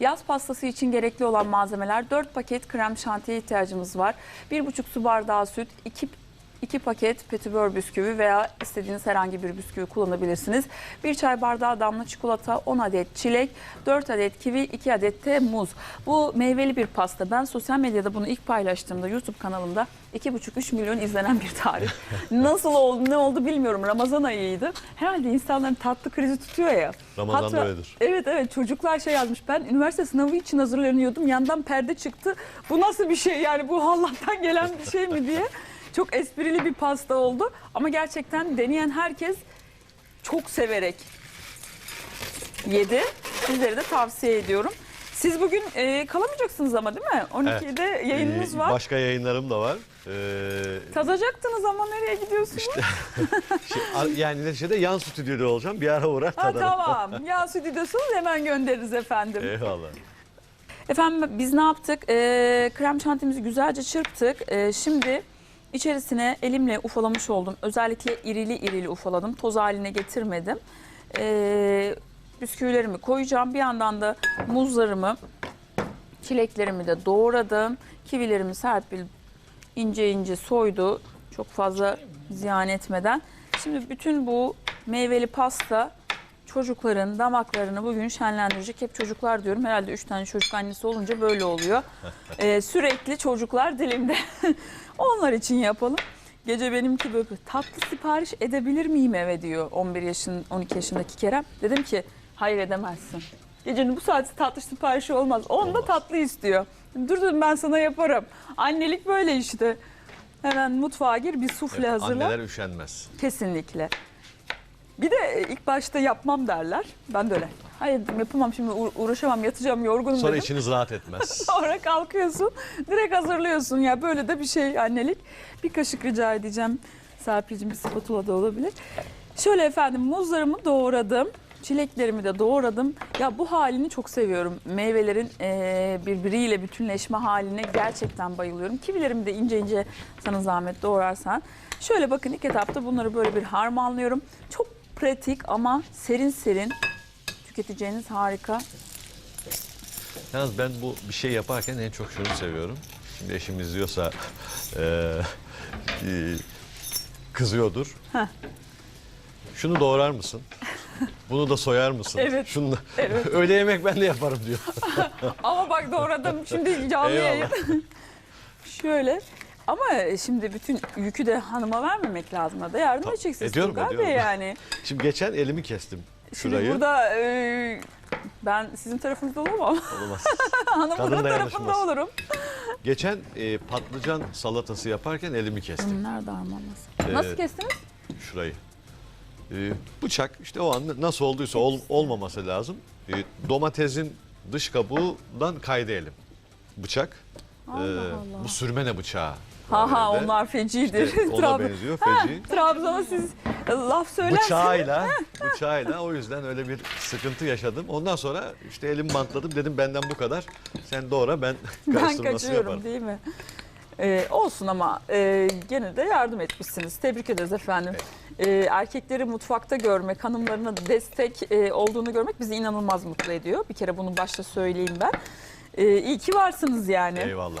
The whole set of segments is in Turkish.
Yaz pastası için gerekli olan malzemeler 4 paket krem şantiye ihtiyacımız var. 1,5 su bardağı süt, 2 2 paket petibör bisküvi veya istediğiniz herhangi bir bisküvi kullanabilirsiniz. 1 çay bardağı damla çikolata, 10 adet çilek, 4 adet kivi, 2 adet de muz. Bu meyveli bir pasta. Ben sosyal medyada bunu ilk paylaştığımda YouTube kanalımda 2,5-3 milyon izlenen bir tarif. Nasıl oldu, ne oldu bilmiyorum. Ramazan ayıydı. Herhalde insanların tatlı krizi tutuyor ya. Ramazan'da öyledir. Evet evet çocuklar şey yazmış. Ben üniversite sınavı için hazırlanıyordum. Yandan perde çıktı. Bu nasıl bir şey yani bu Allah'tan gelen bir şey mi diye. Çok esprili bir pasta oldu. Ama gerçekten deneyen herkes çok severek yedi. Sizlere de tavsiye ediyorum. Siz bugün e, kalamayacaksınız ama değil mi? 12'de yayınınız Ee, var. Başka yayınlarım da var. Ee, Tadacaktınız ama nereye gidiyorsunuz? şey, ar- yani neticede yan stüdyoda olacağım. Bir ara uğrar ha, tadarım. tamam. Ya stüdyosunuz hemen göndeririz efendim. Eyvallah. Efendim biz ne yaptık? Ee, krem şantimizi güzelce çırptık. Ee, şimdi içerisine elimle ufalamış oldum. Özellikle irili irili ufaladım. Toz haline getirmedim. Ee, bisküvilerimi koyacağım. Bir yandan da muzlarımı, çileklerimi de doğradım. Kivilerimi Serpil ince ince soydu. Çok fazla ziyan etmeden. Şimdi bütün bu meyveli pasta çocukların damaklarını bugün şenlendirecek. Hep çocuklar diyorum. Herhalde üç tane çocuk annesi olunca böyle oluyor. Ee, sürekli çocuklar dilimde. Onlar için yapalım. Gece benimki böyle tatlı sipariş edebilir miyim eve diyor 11 yaşın 12 yaşındaki Kerem. Dedim ki hayır edemezsin. Gecenin bu saati tatlı siparişi olmaz. Onda tatlı istiyor. Dur dedim ben sana yaparım. Annelik böyle işte. Hemen mutfağa gir bir sufle Evet, hazırla. anneler üşenmez. Kesinlikle. Bir de ilk başta yapmam derler. Ben de öyle. Hayır yapamam şimdi uğra- uğraşamam yatacağım yorgunum Sonra dedim. içiniz rahat etmez. Sonra kalkıyorsun direkt hazırlıyorsun ya böyle de bir şey annelik. Bir kaşık rica edeceğim Serpil'cim bir spatula da olabilir. Şöyle efendim muzlarımı doğradım. Çileklerimi de doğradım. Ya bu halini çok seviyorum. Meyvelerin eee, birbiriyle bütünleşme haline gerçekten bayılıyorum. Kivilerimi de ince ince sana zahmet doğrarsan. Şöyle bakın ilk etapta bunları böyle bir harmanlıyorum. Çok pratik ama serin serin tüketeceğiniz harika. Yalnız ben bu bir şey yaparken en çok şunu seviyorum. Şimdi eşim izliyorsa eee, e, kızıyordur. Heh. Şunu doğrar mısın? Bunu da soyar mısın? Evet. Şunu da... Evet. Öyle yemek ben de yaparım diyor. Ama bak doğradım şimdi canlı yayın. Şöyle. Ama şimdi bütün yükü de hanıma vermemek lazım da yardım Tabii, edeceksiniz ediyorum, Turgay ediyorum. Bey yani. Şimdi geçen elimi kestim Şimdi şurayı. burada e, ben sizin tarafınızda olamam. Olmaz. Hanım Kadın bunun da tarafında olurum. Geçen e, patlıcan salatası yaparken elimi kestim. Nerede harmanlasın? Ee, Nasıl kestiniz? Şurayı. E, bıçak işte o an nasıl olduysa ol- olmaması lazım. E, domatesin dış kabuğundan kaydı elim. Bıçak. Allah E, Allah. Bu sürmene bıçağı. Ha ha onlar fecidir. İşte ona Trabzon- benziyor feci. Trabzon'a siz laf söylersiniz. Bıçağıyla, bıçağıyla o yüzden öyle bir sıkıntı yaşadım. Ondan sonra işte elimi bantladım dedim benden bu kadar. Sen doğra ben Ben karıştırmasını kaçıyorum yaparım. değil mi? Ee, olsun ama e, gene de yardım etmişsiniz. Tebrik ederiz efendim. Ee, erkekleri mutfakta görmek, hanımlarına destek e, olduğunu görmek bizi inanılmaz mutlu ediyor. Bir kere bunu başta söyleyeyim ben. Ee, iyi ki varsınız yani. Eyvallah.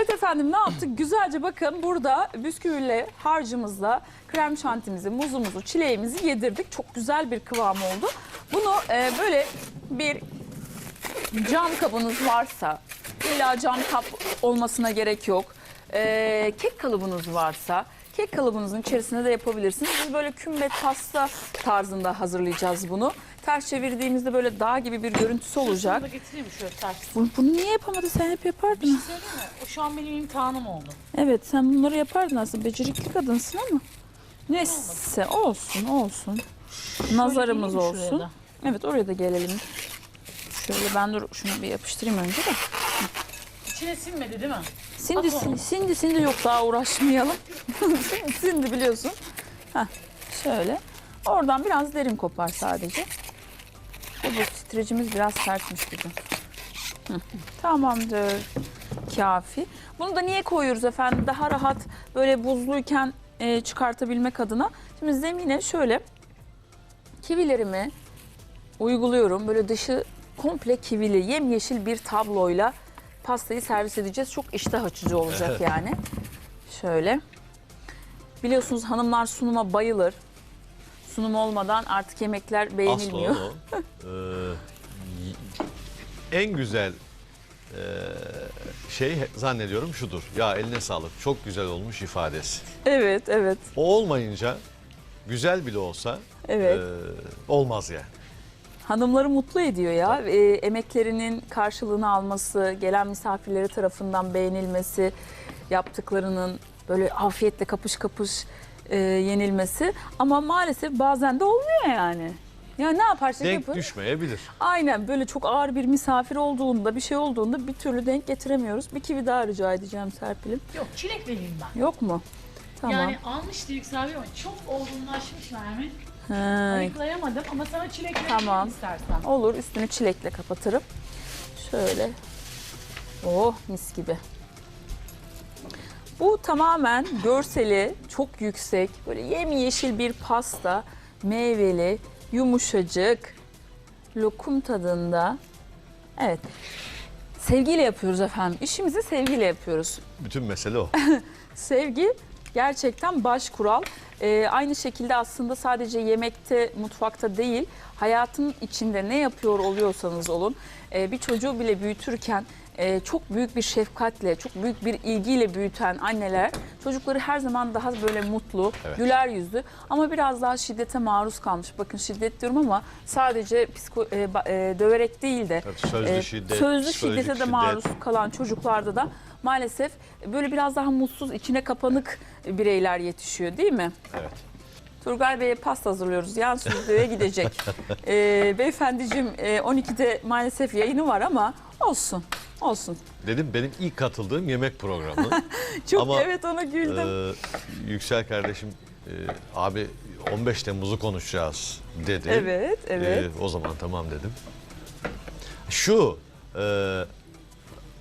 Evet efendim ne yaptık? Güzelce bakın burada bisküviyle harcımızla krem şantimizi, muzumuzu, çileğimizi yedirdik. Çok güzel bir kıvam oldu. Bunu e, böyle bir cam kabınız varsa, illa cam kap olmasına gerek yok. E, kek kalıbınız varsa, kek kalıbınızın içerisine de yapabilirsiniz. Biz böyle kümbet pasta tarzında hazırlayacağız bunu. Ters çevirdiğimizde böyle dağ gibi bir görüntüsü olacak. Bunu da getireyim mi şöyle ters. Bunu, bunu niye yapamadın? Sen hep yapardın. Söyleyeyim mi? O şu an benim imtihanım oldu. Evet sen bunları yapardın aslında becerikli kadınsın ama. Neyse olsun olsun. Nazarımız geleyim mi şuraya olsun. da? Evet oraya da gelelim. Şöyle ben dur şunu bir yapıştırayım önce de. İçine sinmedi değil mi? Sindi, sindi sindi yok daha uğraşmayalım. sindi biliyorsun. Heh, şöyle. Oradan biraz derin kopar sadece. Bu, titrecimiz biraz sertmiş bizim. Tamamdır. Kafi. Bunu da niye koyuyoruz efendim? Daha rahat böyle buzluyken e, çıkartabilmek adına. Şimdi zemine şöyle kivilerimi uyguluyorum. Böyle dışı komple kivili, yemyeşil bir tabloyla pastayı servis edeceğiz. Çok iştah açıcı olacak yani. Şöyle. Biliyorsunuz hanımlar sunuma bayılır. Sunum olmadan artık yemekler beğenilmiyor. Asla o. Ee, en güzel e, şey zannediyorum şudur. Ya eline sağlık çok güzel olmuş ifadesi. Evet, evet, O olmayınca güzel bile olsa evet. e, olmaz yani. Hanımları mutlu ediyor ya. E, emeklerinin karşılığını alması, gelen misafirleri tarafından beğenilmesi, yaptıklarının böyle afiyetle kapış kapış e, yenilmesi. Ama maalesef bazen de olmuyor yani. Ya ne yaparsak Denk yapın. düşmeyebilir. Aynen böyle çok ağır bir misafir olduğunda, bir şey olduğunda bir türlü denk getiremiyoruz. Bir kivi daha rica edeceğim Serpil'im. Yok çilek vereyim ben. Yok mu? Tamam. Yani almıştı Yüksel abi ama çok olgunlaşmış Nermin. Ayıklayamadım ama sana çilek vereyim Tamam. istersen. Olur üstünü çilekle kapatırım. Şöyle. Oh mis gibi. Bu tamamen görseli çok yüksek. Böyle yemyeşil bir pasta. Meyveli, yumuşacık, lokum tadında. Evet. Sevgiyle yapıyoruz efendim. İşimizi sevgiyle yapıyoruz. Bütün mesele o. Sevgi gerçekten baş kural. Ee, aynı şekilde aslında sadece yemekte, mutfakta değil, hayatın içinde ne yapıyor oluyorsanız olun, e, bir çocuğu bile büyütürken e, çok büyük bir şefkatle, çok büyük bir ilgiyle büyüten anneler çocukları her zaman daha böyle mutlu, Evet. güler yüzlü ama biraz daha şiddete maruz kalmış. Bakın şiddet diyorum ama sadece psiko, e, e, döverek değil de Tabii sözlü e, şiddet, sözlü şiddete de şiddet. maruz kalan çocuklarda da maalesef böyle biraz daha mutsuz, içine kapanık bireyler yetişiyor değil mi? Evet. Turgay Bey'e pasta hazırlıyoruz. Yan stüdyoya gidecek. ee, beyefendiciğim e, 12'de maalesef yayını var ama olsun. Olsun. Dedim benim ilk katıldığım yemek programı. Çok Ama, evet ona güldüm. Ee, Yüksel kardeşim e, abi 15 Temmuz'u konuşacağız dedi. evet, evet. Ee, o zaman tamam dedim. Şu e,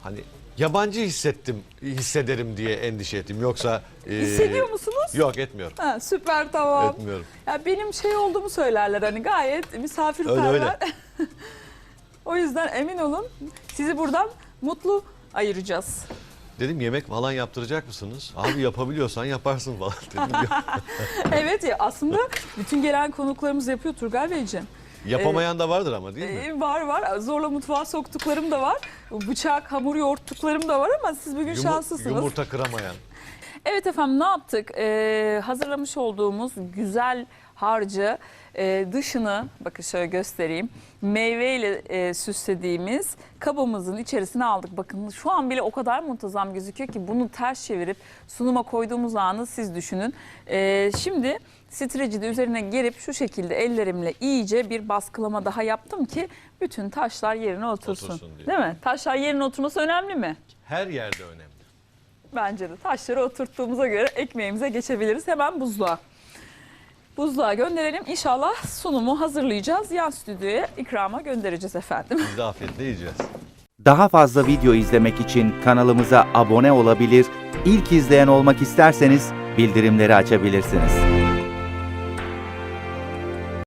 hani yabancı hissettim hissederim diye endişe ettim. Yoksa e, Hissediyor musunuz? Yok etmiyorum. Ha, süper tamam. Etmiyorum. Ya benim şey olduğumu söylerler hani gayet misafirperver. Öyle, öyle. o yüzden emin olun sizi buradan mutlu ayıracağız. Dedim yemek falan yaptıracak mısınız? Abi yapabiliyorsan yaparsın falan dedim. Evet ya aslında bütün gelen konuklarımız yapıyor Turgay Beyciğim. Yapamayan da vardır ama değil mi? Ee, var var. Zorla mutfağa soktuklarım da var. Bıçak, hamur yoğurttuklarım da var ama siz bugün Yumu- şanslısınız. Yumurta kıramayan. Evet efendim ne yaptık? Ee, hazırlamış olduğumuz güzel harcı e, dışını bakın şöyle göstereyim. Meyveyle e, süslediğimiz kabımızın içerisine aldık. Bakın şu an bile o kadar muntazam gözüküyor ki bunu ters çevirip sunuma koyduğumuz anı siz düşünün. Ee, şimdi streci de üzerine gerip şu şekilde ellerimle iyice bir baskılama daha yaptım ki bütün taşlar yerine otursun. Otursun diye. Değil mi? Taşlar yerine oturması önemli mi? Her yerde önemli. Bence de taşları oturttuğumuza göre ekmeğimize geçebiliriz. Hemen buzluğa. Buzluğa gönderelim. İnşallah sunumu hazırlayacağız. Yan stüdyoya ikrama göndereceğiz efendim. Biz de afiyetle yiyeceğiz. Daha fazla video izlemek için kanalımıza abone olabilir, ilk izleyen olmak isterseniz bildirimleri açabilirsiniz.